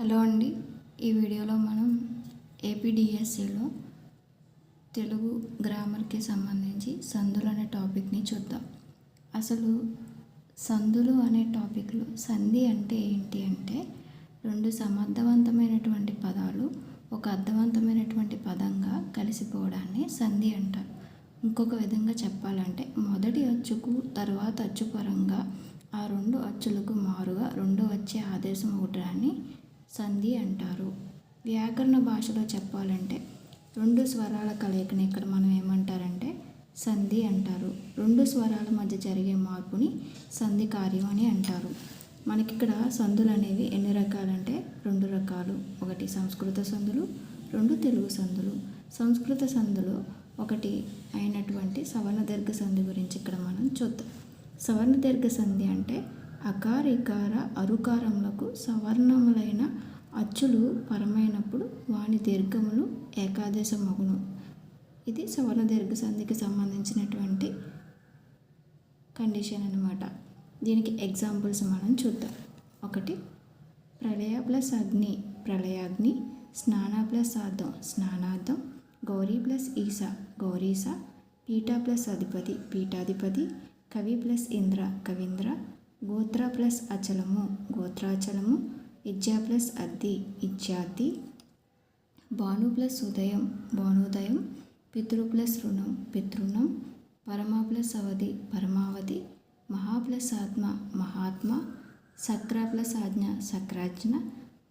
Hello అండి. ఈ వీడియోలో మనం ఏపీడిఎస్సిలో తెలుగు గ్రామర్కి సంబంధించి సందులు అనే టాపిక్ని చూద్దాం. అసలు సందులు అనే టాపిక్లో సంధి అంటే ఏంటి అంటే రెండు సమర్థవంతమైనటువంటి పదాలు ఒక అర్థవంతమైనటువంటి పదంగా కలిసిపోవడాన్ని సంధి అంటారు. ఇంకొక విధంగా చెప్పాలంటే మొదటి అచ్చుకు తర్వాత అచ్చు పరంగా ఆ రెండు అచ్చులకు మారుగా రెండు వచ్చే ఆదేశం ఒకటాన్ని సంధి అంటారు. వ్యాకరణ భాషలో చెప్పాలంటే రెండు స్వరాల కలయికని ఇక్కడ మనం ఏమంటారంటే సంధి అంటారు. రెండు స్వరాల మధ్య జరిగే మార్పుని సంధి కార్యం అని అంటారు. మనకిక్కడ సందులు అనేవి ఎన్ని రకాలంటే రెండు రకాలు. ఒకటి సంస్కృత సందులు రెండు తెలుగు సందులు సంస్కృత సందులు ఒకటి అయినటువంటి సవర్ణ దీర్ఘ సంధి గురించి ఇక్కడ మనం చూద్దాం. సవర్ణ దీర్ఘ సంధి అంటే అకార ఇకార సవర్ణములైన అచ్చులు పరమైనప్పుడు వాని దీర్ఘములు ఏకాదేశమగును. ఇది సవర్ణ దీర్ఘ సంధికి సంబంధించినటువంటి కండిషన్ అనమాట దీనికి ఎగ్జాంపుల్స్ మనం చూద్దాం. ఒకటి ప్రళయ ప్లస్ అగ్ని ప్రళయాగ్ని స్నాన ప్లస్ అర్థం స్నానార్థం గౌరీ ప్లస్ ఈసా గౌరీస పీఠ ప్లస్ అధిపతి పీఠాధిపతి కవి ప్లస్ ఇంద్ర కవీంద్ర గోత్ర ప్లస్ అచలము గోత్రాచలము విద్యా ప్లస్ అద్ది ఇత్యాది భాను ప్లస్ ఉదయం భానుదయం. పితృ ప్లస్ రుణం పితృణం. పరమ ప్లస్ అవధి పరమావధి. మహా ప్లస్ ఆత్మ మహాత్మ. సక్ర ప్లస్ ఆజ్ఞ సక్రాజ్ఞ.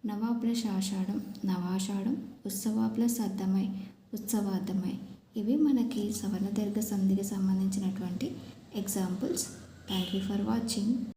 నవా ప్లస్ ఆషాఢం నవాషాఢం. ఉత్సవ ప్లస్ అర్థమై ఉత్సవార్థమై ఇవి మనకి సవర్ణ దీర్ఘ సంధికి సంబంధించినటువంటి examples thank you for watching